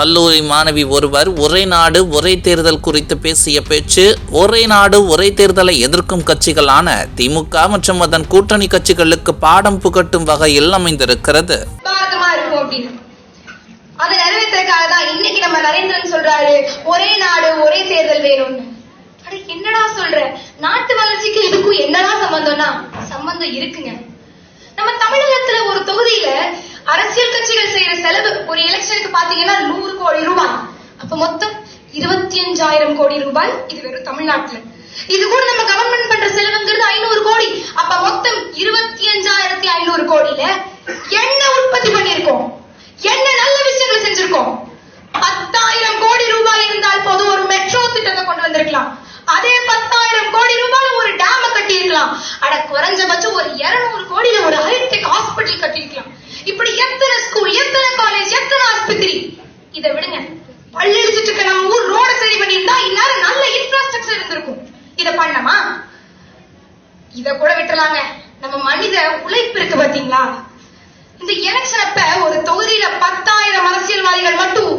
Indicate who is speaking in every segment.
Speaker 1: கல்லூரி மாணவி ஒருவர் ஒரே நாடு ஒரே தேர்தல் குறித்து பேசிய பேச்சு ஒரே நாடு ஒரே தேர்தலை எதிர்க்கும் கட்சிகளான திமுக மற்றும் அதன் கூட்டணி கட்சிகளுக்கு பாடம் புகட்டும் வகையில் அமைந்திருக்கிறது.
Speaker 2: அதை நிறைவேற்றுறதுக்காக தான் இன்னைக்கு நம்ம நரேந்திரன் சொல்றாரு ஒரே நாடு ஒரே தேர்தல் வேணும்னு அட என்னடா சொல்ற? நாட்டு வளர்ச்சிக்கு இதுக்கும் என்னடா சம்பந்தம்னா? சம்பந்தம் இருக்குங்க. நம்ம தமிழகத்துல ஒரு தொகுதியில அரசியல் கட்சிகள் செய்யற செலவு ஒரு எலெக்ஷனுக்கு பாத்தீங்கன்னா நூறு கோடி ரூபாய் அப்ப மொத்தம் இருபத்தி அஞ்சாயிரம் கோடி ரூபாய் இது வெறும் தமிழ்நாட்டுல. இது கூட நம்ம கவர்மெண்ட் பண்ற செலவுங்கிறது ஐநூறு கோடி. அப்ப மொத்தம் இருபத்தி அஞ்சாயிரத்தி ஐநூறு கோடியில என்ன உற்பத்தி பண்ணிருக்கோம் என்ன நல்ல விஷயங்களை செஞ்சிருக்கோம்? பத்தாயிரம் கோடி ரூபாய் இருந்தால் போதும் ஒரு மெட்ரோ திட்டத்தை கொண்டு வந்திருக்கலாம். அதே பத்தாயிரம் கோடி ரூபாய் ஒரு டேம கட்டி இருக்கலாம் அட குறைஞ்சபட்சம் ஒரு இருநூறு கோடியில ஒரு ஹைடெக் ஹாஸ்பிட்டல் கட்டி இருக்கலாம் இப்படி எத்தனை காலேஜ் எத்தனை ஆஸ்பத்திரி இதை விடுங்க பள்ளி அடிச்சிட்டு இருக்க நம்ம ஊர் ரோட சரி பண்ணியிருந்தா இந்நேரம் நல்ல இன்ஃப்ராஸ்ட்ரக்சர் இருந்திருக்கும் இத பண்ணமா இத கூட விட்டுலாங்க. நம்ம மனித உழைப்பு இருக்கு பாத்தீங்களா? இந்த எலெக்ஷன் அப்ப ஒரு தொகுதியில பத்தாயிரம் அரசியல்வாதிகள் மட்டும்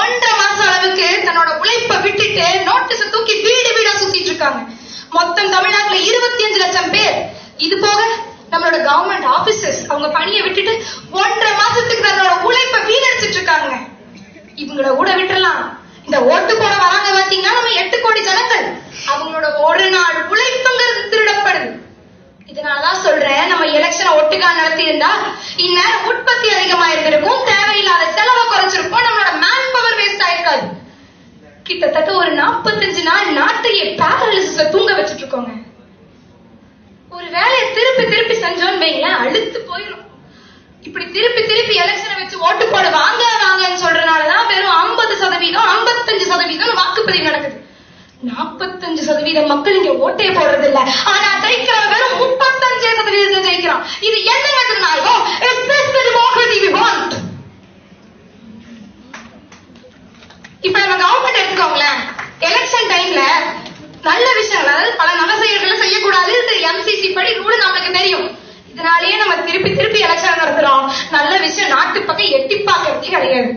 Speaker 2: ஒன்றரை மாசம் அளவுக்கு தன்னோட உழைப்பை விட்டுட்டு நோட்டீஸ் தூக்கி வீடு வீடா சுத்திட்டு இருக்காங்க. மொத்தம் தமிழ்நாட்டுல இருபத்தி அஞ்சு லட்சம் பேர். இது போக நம்மளோட கவர்மெண்ட் ஆபீசர்ஸ் அவங்க பணியை விட்டுட்டு ஒன்றரை மாசத்துக்கு தன்னோட உழைப்பை வீணடிச்சிட்டு இருக்காங்க. இவங்கள கூட விட்டுறலாம். இந்த ஓட்டு போட வராங்க பாத்தீங்கன்னா நம்ம எட்டு கோடி ஜனங்கள். அவங்களோட ஒரு நாள் உழைப்பு இதனாலதான் சொல்றேன். நம்ம எலெக்ஷனை ஒட்டுக்கா நடத்தி இருந்தா இந்நேரம் உற்பத்தி அதிகமா இருந்திருக்கும் தேவையில்லாத செலவை குறைச்சிருப்போம். நம்மளோட மேன் பவர் வேஸ்ட் ஆயிருக்காது. கிட்டத்தட்ட ஒரு நாற்பத்தஞ்சு நாள் நாட்டையே பேரலிசிஸ்ல தூங்க வச்சிட்டு இருக்கோங்க ஒரு வேலையை திருப்பி திருப்பி செஞ்சோம்னு வைங்களேன் அழுத்து போயிடும் இப்படி திருப்பி திருப்பி எலெக்ஷனை வச்சு ஓட்டு போட வாங்க வாங்கன்னு சொல்றதுனாலதான் வெறும் ஐம்பது சதவீதம் ஐம்பத்தஞ்சு சதவீதம் வாக்குப்பதிவு நடக்குது. நாற்பத்தஞ்சு சதவீதம் மக்கள் இங்க ஓட்டே போடுறது இல்ல ஆனா சதவீதத்தை இது இப்ப நம்ம கவர்மெண்ட் எடுத்துக்கோங்களேன். எலெக்ஷன் டைம்ல நல்ல விஷயங்கள் அதாவது பல நல்ல செயல்களை செய்யக்கூடாது. இது எம்சிசி படி ரூல் நம்மளுக்கு தெரியும். இதனாலேயே நம்ம திருப்பி திருப்பி எலெக்ஷன் நடத்துறோம். நல்ல விஷயம் நாட்டு பக்கம் எட்டி பார்க்கறதே கிடையாது.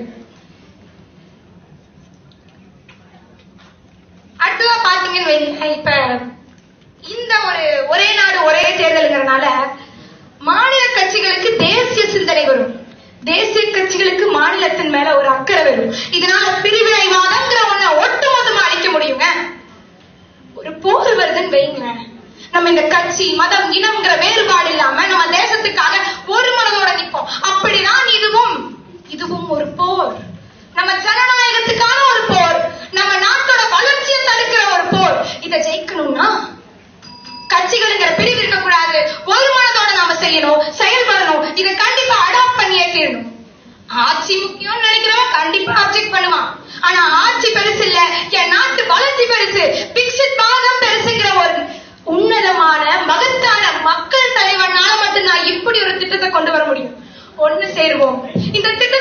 Speaker 2: அடுத்ததா பாத்தீங்கன்னு இப்ப இந்த ஒரு ஒரே நாடு ஒரே மாநிலத்தின் மேல ஒரு அக்கறை வேணும். இதனால பிரிவினைவாதங்கிற ஒண்ண ஒட்டுமொத்தமா அழிக்க முடியுங்க. ஒரு போர் வருதுன்னு வைங்களேன் நம்ம இந்த கட்சி மதம் இனம்ங்கிற வேறுபாடு இல்லாம நம்ம தேசத்துக்காக ஒரு மனதோட நிற்போம் அப்படிதான் இதுவும். இதுவும் ஒரு போர். நம்ம ஜனநாயகத்துக்கான ஒரு போர். நம்ம நாட்டோட வளர்ச்சியை தடுக்கிற ஒரு போர். இதை ஜெயிக்கணும்னா கட்சிகளுங்கிற பிரிவு இருக்கக்கூடாது. ஒரு மனதோட நாம செய்யணும். ஆட்சி முக்கியம்னு நினைக்கிறவன் கண்டிப்பா அப்செக்ட் பண்ணுவான். ஆனா ஆட்சி பெருசு இல்ல. என் நாட்டு வளர்ச்சி பெருசு. பிக்ஷித் பாகம் பெருசுங்கிற ஒரு உன்னதமான மகத்தான மக்கள் தலைவனால மட்டும்தான் இப்படி ஒரு திட்டத்தை கொண்டு வர முடியும். ஒண்ணு சேருவோம். இந்த திட்டத்தை